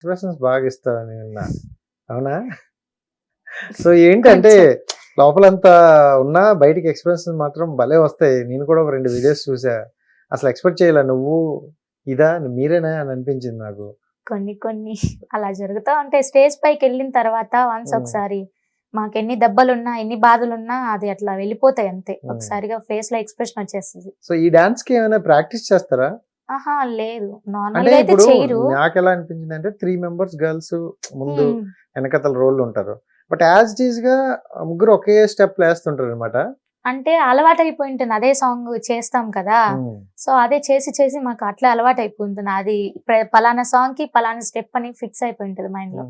Expressions బాగా ఇస్తావని విన్నా. అవునా? సో ఏంటంటే లోపలంతా ఉన్నా బయటికి ఎక్స్ప్రెషన్స్ మాత్రం భలే వస్తాయి. నేను కూడా ఒక రెండు వీడియోస్ చూసా. అసలు ఎక్స్పెక్ట్ చేయలే. నువ్వు ఇదా? మీరేనా? అని అనిపించింది నాకు. కొన్ని కొన్ని. అలా జరుగుతూ ఉంటాయి. స్టేజ్ పైకి వెళ్ళిన తర్వాత వన్స్. ఒకసారి మాకు ఎన్ని దెబ్బలున్నా ఎన్ని బాధలున్నా అది అట్లా వెళ్ళిపోతాయి అంతే. ఒకసారిగా ఫేస్లో ఎక్స్ప్రెషన్ వచ్చేస్తుంది. సో ఈ డాన్స్కి ఏమైనా ప్రాక్టీస్ చేస్తారా? ఆహా లేదు. నార్మల్గా అయితే చేయరు. నాకు ఎలా అనిపించింది అంటే త్రీ మెంబర్స్ గర్ల్స్ ముందు. వెనకతల రోల్ ఉంటారు. బట్ యాజ్ ఇట్ ఈస్గా ముగ్గురు ఒకే స్టెప్ వేస్తుంటారు అనమాట అంటే అలవాటు అయిపోయి ఉంటుంది అదే సాంగ్ చేస్తాం కదా. సో అదే చేసి చేసి మాకు అట్లా అలవాటు అయిపోయి ఉంటుంది అది పలానా సాంగ్కి పలానా స్టెప్ అని ఫిక్స్ అయిపోయి ఉంటుంది మైండ్లో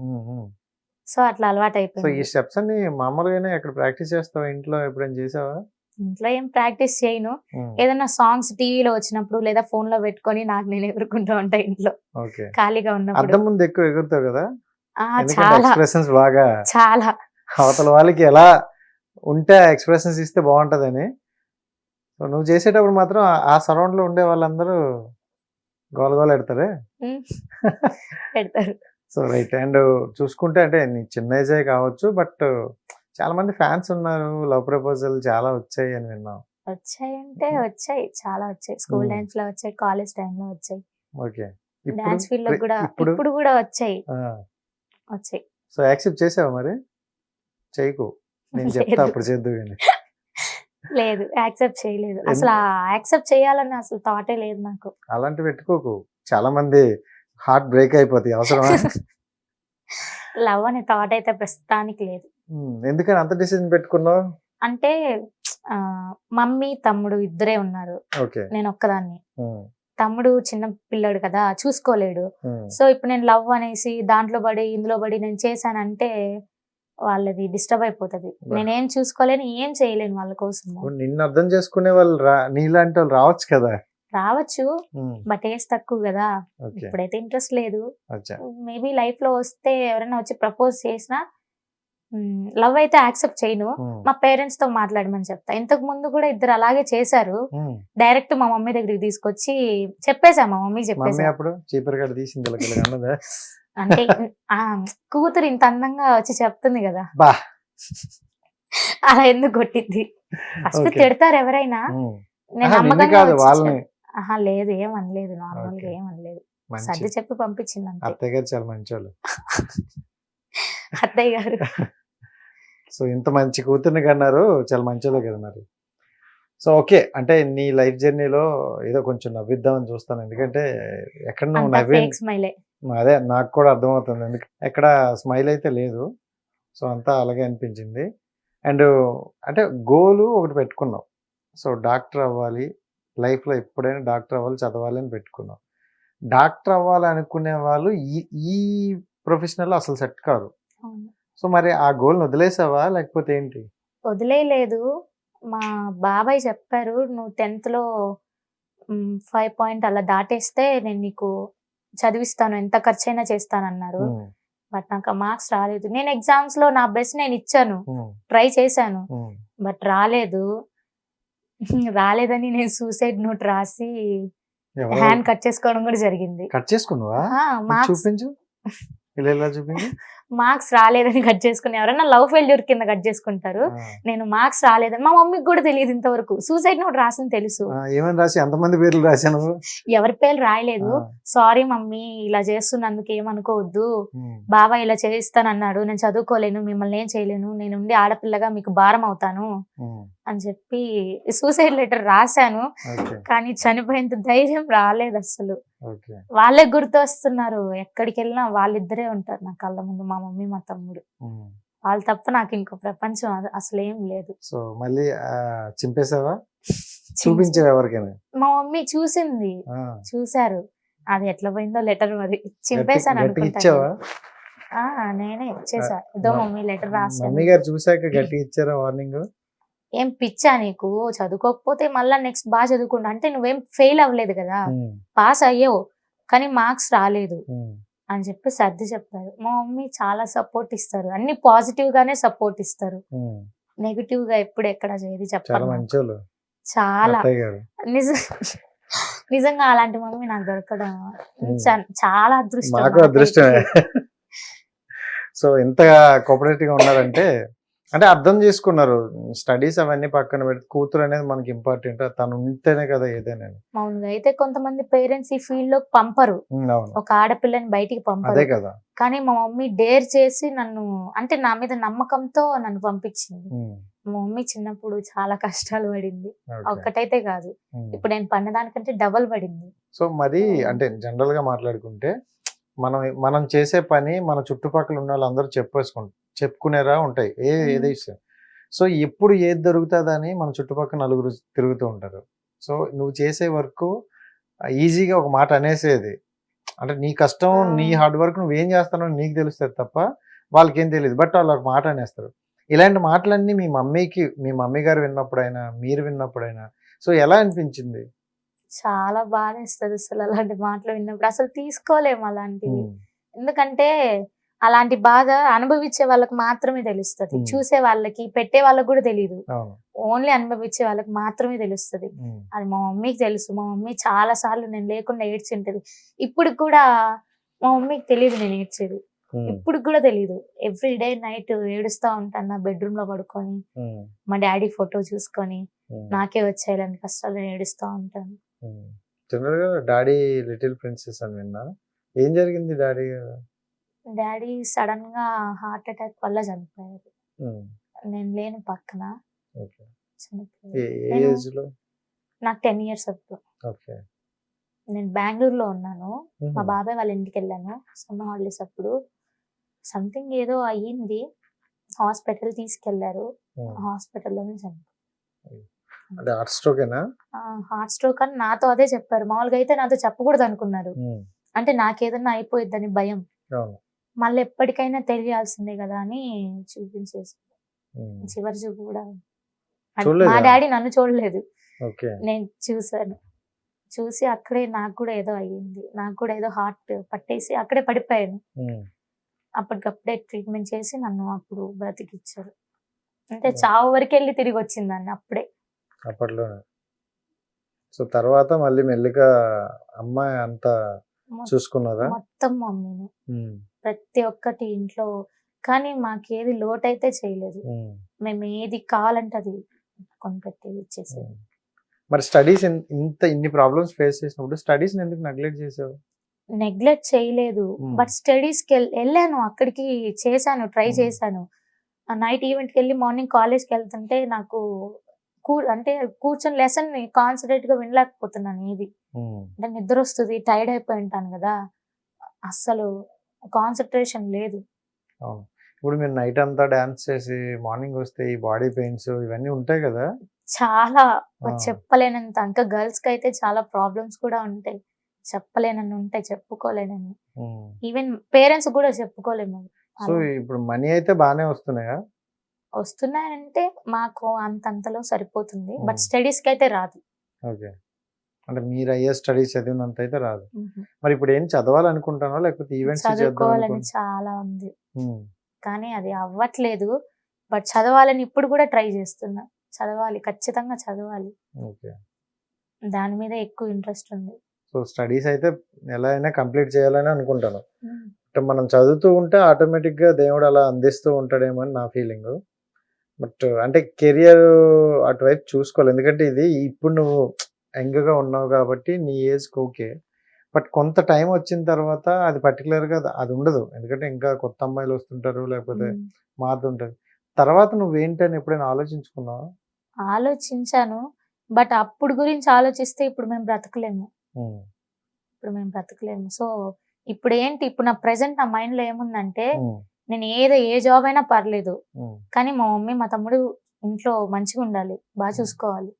సో అట్లా అలవాటు సో ఈ అయిపోయింది స్టెప్స్ అన్ని మామూలుగానే ఎక్కడ ప్రాక్టీస్ చేస్తావా? ఇంట్లో ఎప్పుడైనా చేసావా? ఇంట్లో ఏం ప్రాక్టీస్ చేయను. ఏదైనా సాంగ్స్ టీవీలో వచ్చినప్పుడు లేదా ఫోన్లో పెట్టుకొని నాకు నేను ఎగురుకుంటూ ఉంటా ఇంట్లో. ఖాళీగా ఉన్నప్పుడు. ముందు ఎక్కువ ఎగురుతావు కదా? చాలా. ఎక్స్ప్రెషన్స్ బాగా చాలా. అవతల వాళ్ళకి ఎలా ఉంటే ఎక్స్ప్రెషన్స్ ఇస్తే బాగుంటదని. సో నువ్వు చేసేటప్పుడు మాత్రం ఆ- సరౌండ్లో ఉండే వాళ్ళందరూ గోల గోల ఎడతారే? ఉమ్, పెడతారు సో రైట్. అండ్ చూసుకుంటే అంటే నీ చిన్న ఏజే కావచ్చు బట్ చాలా మంది ఫ్యాన్స్ ఉన్నారు. లవ్ ప్రపోజల్ చాలా వచ్చాయి అని విన్నాం. వచ్చాయి అంటే వచ్చాయి. చాలా వచ్చాయి. స్కూల్. టైమ్స్లో వచ్చాయి. కాలేజ్ టైమ్లో వచ్చాయి. ఓకే. డాన్స్ ఫీల్డ్లో కూడా ఇప్పుడు కూడా వచ్చాయి. వచ్చాయి. సో యాక్సెప్ట్ చేసావా మరి? చేయకు. నేను చెప్తా. అప్పుడు చేద్దు కానీ లేదు. యాక్సెప్ట్ చేయలేదు. అసలు యాక్సెప్ట్ చేయాలని అసలు థాటే లేదు నాకు. అలాంటి పెట్టుకోకు. చాలా మంది హార్ట్ బ్రేక్ అయిపోతాయి. అవసరమా? లవ్ అనే థాట్ అయితే ప్రస్తుతానికి లేదు. ఎందుకని అంత డిసిజన్ పెట్టుకున్నావు? అంటే మమ్మీ తమ్ముడు ఇద్దరే ఉన్నారు. నేను ఒక్కదాన్ని. తమ్ముడు చిన్న పిల్లాడు కదా చూసుకోలేడు. సో ఇప్పుడు నేను లవ్ అనేసి దాంట్లో పడి ఇందులో పడి నేను చేశానంటే వాళ్ళది డిస్టర్బ్ అయిపోతుంది. నేనేం చూసుకోలేను ఏం చేయలేను వాళ్ళ కోసం. నిన్ను అర్థం చేసుకునే వాళ్ళు నీలాంటి వాళ్ళు రావచ్చు కదా. రావచ్చు. బట్ ఏజ్ తక్కువ కదా. ఇప్పుడైతే ఇంట్రెస్ట్ లేదు. మేబీ లైఫ్లో వస్తే ఎవరైనా వచ్చి ప్రపోజ్ చేసినా లవ్ అయితే యాక్సెప్ట్ చేయను. మా పేరెంట్స్తో మాట్లాడమని చెప్తా. ఇంతకు ముందు కూడా ఇద్దరు అలాగే చేశారు. డైరెక్ట్ మా మమ్మీ దగ్గరికి తీసుకొచ్చి చెప్పేసా మా మమ్మీ చెప్పేసా అంటే కూతురు ఇంత అందంగా వచ్చి చెప్తుంది కదా. అలా ఎందుకు కొట్టింది ఫస్ట్. తిడతారు ఎవరైనా. నేను నమ్మకంగా ఆహా లేదు ఏమనలేదు నార్మల్గా. ఏమనలేదు సర్ది చెప్పి పంపించింది అంతే. అత్తయ్య గారు చాలా మంచి అత్తయ్య గారు. సో ఇంత మంచి కూతుర్ని కన్నారు చాలా మంచోళ్ళే కదా మరి. సో ఓకే అంటే నీ లైఫ్ జర్నీలో ఏదో కొంచెం నవ్విద్దామని చూస్తాను. ఎందుకంటే ఎక్కడ నువ్వు నవ్వి అదే నాకు కూడా అర్థమవుతుంది. ఎందుకు ఎక్కడ స్మైల్ అయితే లేదు. సో అంతా అలాగే అనిపించింది. అండ్ అంటే గోలు ఒకటి పెట్టుకున్నావు సో డాక్టర్ అవ్వాలి లైఫ్లో ఎప్పుడైనా డాక్టర్ అవ్వాలి చదవాలి అని పెట్టుకున్నావు డాక్టర్ అవ్వాలి అనుకునే వాళ్ళు ఈ ఈ ప్రొఫెషనల్ అసలు సెట్ కాదు సో మరి ఆ గోల్ని వదిలేసావా? లేకపోతే ఏంటి? వదిలేయలేదు. మా బాబాయ్ చెప్పారు నువ్వు టెన్త్లో ఫైవ్ పాయింట్ అలా దాటేస్తే నేను నీకు చదివిస్తాను ఎంత ఖర్చైనా చేస్తానన్నారు. బట్ నాకు మార్క్స్ రాలేదు. నేను ఎగ్జామ్స్లో నా బెస్ట్ నేను ఇచ్చాను. ట్రై చేశాను. బట్ రాలేదు. రాలేదని నేను సూసైడ్ నోట్ రాసి హ్యాండ్ కట్ చేసుకోవడం కూడా జరిగింది. కట్ చేసుకున్నావా? చూపించు. మార్క్స్ రాలేదని కట్ చేసుకుని ఎవరైనా లవ్ ఫెయిల్యూర్ కింద కట్ చేసుకుంటారు. నేను మార్క్స్ రాలేదని మా మమ్మీకి కూడా తెలియదు ఇంతవరకు. సూసైడ్ నోట్ రాసింది తెలుసు. ఆ, ఏమని రాసి? ఎంతమంది పేర్లు రాశాను ఎవరి పేరు రాయలేదు. సారీ మమ్మీ ఇలా చేస్తున్నందుకు ఏమనుకోవద్దు. బాబా ఇలా చేస్తానన్నాడు నేను చదువుకోలేను మిమ్మల్ని ఏం చేయలేను. నేను ఉండి ఆడపిల్లగా మీకు భారం అవుతాను అని చెప్పి సూసైడ్ లెటర్ రాశాను. కానీ చనిపోయేంత ధైర్యం రాలేదు అసలు వాళ్ళే గుర్తు వస్తున్నారు ఎక్కడికి వెళ్ళినా వాళ్ళిద్దరే ఉంటారు నా కళ్ళ ముందు మా మమ్మీ మా తమ్ముడు. వాళ్ళు తప్ప నాకు ఇంకో ప్రపంచం అస- అసలు ఏం లేదు. సో మళ్ళీ చింపేసావా చూపించావు ఎవరికైనా? మా మమ్మీ చూసింది. ఆ, చూశారు. అది ఎట్లా పోయిందో లెటర్ మరి. చింపేశాను గట్టి- అనుకుంటా నేనే. ఇచ్చేసా ఏదో మమ్మీ లెటర్ రాశాను మమ్మీ గారు చూసాక గట్టిగా ఇచ్చారా వార్నింగ్? ఏం పిచ్చా నీకు? చదువుకోకపోతే మళ్ళా నెక్స్ట్ బాగా చదువుకుంటా. అంటే నువ్వేం ఫెయిల్ అవ్వలేదు కదా? పాస్ అయ్యావు కానీ మార్క్స్ రాలేదు అని చెప్పి సర్ది చెప్పారు మా మమ్మీ చాలా సపోర్ట్ ఇస్తారు. అన్ని పాజిటివ్ గానే సపోర్ట్ ఇస్తారు. నెగిటివ్గా ఎప్పుడు ఎక్కడ చేయదు చెప్పారు చాలా నిజం నిజంగా అలాంటి మమ్మీ నాకు దొరకడం చాలా అదృష్టం. అదృష్టమే. సో ఎంత కోఆపరేటివ్గా ఉన్నారంటే అంటే అర్థం చేసుకున్నారు. స్టడీస్ అవన్నీ పక్కన పెట్టి కూతురు అనేది మనకి ఇంపార్టెంట్. తను ఉంటేనే కదా ఏదైనా. మామూలుగా అయితే కొంతమంది పేరెంట్స్ ఈ ఫీల్డ్లో పంపరు ఒక ఆడపిల్లని బయటికి అదే పంపరు కదా. కానీ మా మమ్మీ డేర్ చేసి నన్ను అంటే నా మీద నమ్మకంతో నన్ను పంపించింది. మా మమ్మీ చిన్నప్పుడు చాలా కష్టాలు పడింది. ఒక్కటైతే కాదు. ఇప్పుడు నేను పన్నదానికంటే డబల్ పడింది. సో మరి. అంటే జనరల్గా మాట్లాడుకుంటే మనం మనం చేసే పని మన చుట్టుపక్కల ఉన్న వాళ్ళందరూ చెప్పేసుకుంటారు. చెప్పుకునేరా ఉంటాయి. ఏ. ఏది సో ఎప్పుడు ఏది దొరుకుతుందని మన చుట్టుపక్కల నలుగురు తిరుగుతూ ఉంటారు. సో నువ్వు చేసే వర్క్ ఈజీగా ఒక మాట అనేసేది. అంటే నీ కష్టం. నీ హార్డ్ వర్క్ నువ్వేం చేస్తానో నీకు తెలుస్తుంది తప్ప వాళ్ళకి ఏం తెలియదు బట్ వాళ్ళు ఒక మాట అనేస్తారు. ఇలాంటి మాటలన్నీ మీ మమ్మీకి మీ మమ్మీ గారు విన్నప్పుడైనా మీరు విన్నప్పుడైనా సో ఎలా అనిపించింది? చాలా బాధ ఇస్తుంది అసలు అలాంటి మాటలు విన్నప్పుడు. అసలు తీసుకోలేము అలాంటివి. ఎందుకంటే అలాంటి బాధ అనుభవించే వాళ్ళకి మాత్రమే తెలుస్తుంది. చూసే వాళ్ళకి పెట్టే వాళ్ళకి కూడా తెలియదు ఓన్లీ అనుభవించే వాళ్ళకి మాత్రమే తెలుస్తుంది. అది మా మమ్మీకి తెలుసు. మా మమ్మీ చాలా సార్లు నేను లేకుండా ఏడ్చింటది. ఇప్పుడు కూడా మా మమ్మీకి తెలియదు నేను ఏడ్చేది. ఇప్పుడు కూడా తెలియదు ఎవ్రీ డే నైట్ ఏడుస్తా ఉంటాను నా బెడ్రూమ్లో పడుకొని మా డాడీ ఫోటో చూసుకొని. నాకే వచ్చాయి ఇలాంటి కష్టాలు నేను ఏడుస్తా ఉంటాను. జనరల్గా డాడీ లిటిల్ ప్రిన్సెస్ అని విన్నా. ఏం జరిగింది డాడీ? డాడీ సడన్గా హార్ట్ అటాక్ వల్ల చనిపోయారు. నేను లేను పక్కన. నాకు టెన్ ఇయర్స్ అప్పుడు ఓకే. నేను బెంగళూరులో ఉన్నాను. మా బాబాయ్ వాళ్ళ ఇంటికి వెళ్ళాను. సమ్మర్ హాలిడేస్ అప్పుడు. సంథింగ్ ఏదో అయ్యింది. హాస్పిటల్ తీసుకెళ్ళారు. హాస్పిటల్లోనే అంటే హార్ట్ స్ట్రోకేనా? హార్ట్ స్ట్రోక్ అని నాతో అదే చెప్పారు. మామూలుగా అయితే నాతో చెప్పకూడదు అనుకున్నారు అంటే నాకేదన్నా అయిపోయిద్దని భయం. మళ్ళీ ఎప్పటికైనా తెలియాల్సిందే కదా అని చూపించేసి. చివరి చూపు కూడా? మా డాడీ నన్ను చూడలేదు. ఓకే. నేను చూసాను చూసి అక్కడే నాకు కూడా ఏదో అయ్యింది. నాకు కూడా ఏదో హార్ట్ పట్టేసి అక్కడే పడిపోయాను. అప్పటికప్పుడే ట్రీట్మెంట్ చేసి నన్ను అప్పుడు బ్రతికిచ్చారు. అంటే. చావు వరకు వెళ్ళి తిరిగి వచ్చిందాన్ని అప్పుడే. అప్పట్లో సో తర్వాత మళ్ళీ మెల్లిగా అమ్మాయి అంతా చూసుకున్నారా? మొత్తం మమ్మీని. ప్రతి ఒక్కటి ఇంట్లో కానీ మాకేది లోటైతే చేయలేదు. ఉమ్, మేము ఏది కావాలంటే అది కొనిపెట్టేది ఇచ్చేసేది. ఉమ్. మరి స్టడీస్ ఇంత ఇన్ని ప్రాబ్లమ్స్ ఫేస్ చేసినప్పుడు స్టడీస్ ఎందుకు నెగ్లెక్ట్ చేసావు? నెగ్లెక్ట్ చేయలేదు. బట్ స్టడీస్కి వెళ్ళాను. అక్కడికి చేశాను ట్రై. చేశాను. నైట్ ఈవెంట్కి వెళ్ళి మార్నింగ్ కాలేజ్కి వెళ్తుంటే నాకు కూ అంటే కూర్చొని లెసన్ కాన్సన్ట్రేట్గా వినలేకపోతున్నాను ఏది. అంటే నిద్ర వస్తుంది టైర్డ్ అయిపోయి ఉంటాను కదా. అస్సలు కాన్సన్ట్రేషన్ లేదు. ఇప్పుడు మీరు నైట్ అంతా డాన్స్ చేసి మార్నింగ్ వస్తే ఈ బాడీ పెయిన్స్ ఇవన్నీ ఉంటాయి కదా? చాలా. చెప్పలేనంత. ఇంకా గర్ల్స్కి అయితే చాలా ప్రాబ్లమ్స్ కూడా ఉంటాయి. చెప్పలేనన్ని ఉంటాయి చెప్పుకోలేనన్ని. ఉమ్. ఈవెన్ పేరెంట్స్ కూడా చెప్పుకోలేము. సో. ఇప్పుడు మనీ అయితే బాగానే వస్తున్నాయా? వస్తున్నాయంటే మాకు అంతంతలో సరిపోతుంది. బట్. స్టడీస్కి అయితే రాదు. ఓకే. అంటే మీరు అయ్యే స్టడీస్ చదివినంత అయితే రాదు. మరి ఇప్పుడు ఏం చదవాలనుకుంటానో లేకపోతే ఈవెంట్స్ చదువుకోవాలని చాలా ఉంది. కానీ అది అవ్వట్లేదు. బట్ చదవాలని ఇప్పుడు కూడా ట్రై చేస్తున్నా. చదవాలి. ఖచ్చితంగా చదవాలి. ఓకే. దాని మీద ఎక్కువ ఇంట్రెస్ట్ ఉంది. సో స్టడీస్ అయితే ఎలా అయినా కంప్లీట్ చేయాలని అనుకుంటాను. మనం చదువుతూ ఉంటే ఆటోమేటిక్గా దేవుడు అలా అందిస్తూ ఉంటాడేమో అని నా ఫీలింగ్. బట్ అంటే కెరియర్ అటువైపు చూసుకోవాలి. ఎందుకంటే ఇది ఇప్పుడు నువ్వు యంగ్గా ఉన్నావు కాబట్టి నీ ఏజ్ ఓకే. బట్ కొంత టైం వచ్చిన తర్వాత అది పర్టికులర్గా అది ఉండదు. ఎందుకంటే ఇంకా కొత్త అమ్మాయిలు వస్తుంటారు లేకపోతే మ్మ్. మారుతుంటది తర్వాత నువ్వేంటని ఎప్పుడైనా ఆలోచించుకున్నావా? ఆలోచించాను. బట్ అప్పుడు గురించి ఆలోచిస్తే ఇప్పుడు మేము బ్రతకలేము. ఇప్పుడు మేము బ్రతకలేము. సో ఇప్పుడు ఏంటి ఇప్పుడు నా ప్రెసెంట్ నా మైండ్లో ఏముందంటే నేను ఏదో ఏ జాబ్ అయినా పర్లేదు. కానీ మా మమ్మీ మా తమ్ముడు ఇంట్లో మంచిగా ఉండాలి బాగా చూసుకోవాలి.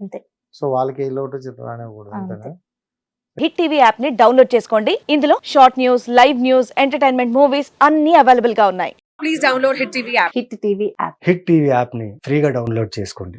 అంతే. సో వాళ్ళకి ఏ లోటు రానివ్వకూడదు హిట్ టీవీ యాప్ని డౌన్లోడ్ చేసుకోండి. ఇందులో short news live news entertainment movies అన్ని అవైలబుల్గా ఉన్నాయి. Please download Hit TV app. Hit TV app hit TV యాప్ని ఫ్రీగా డౌన్లోడ్ చేసుకోండి.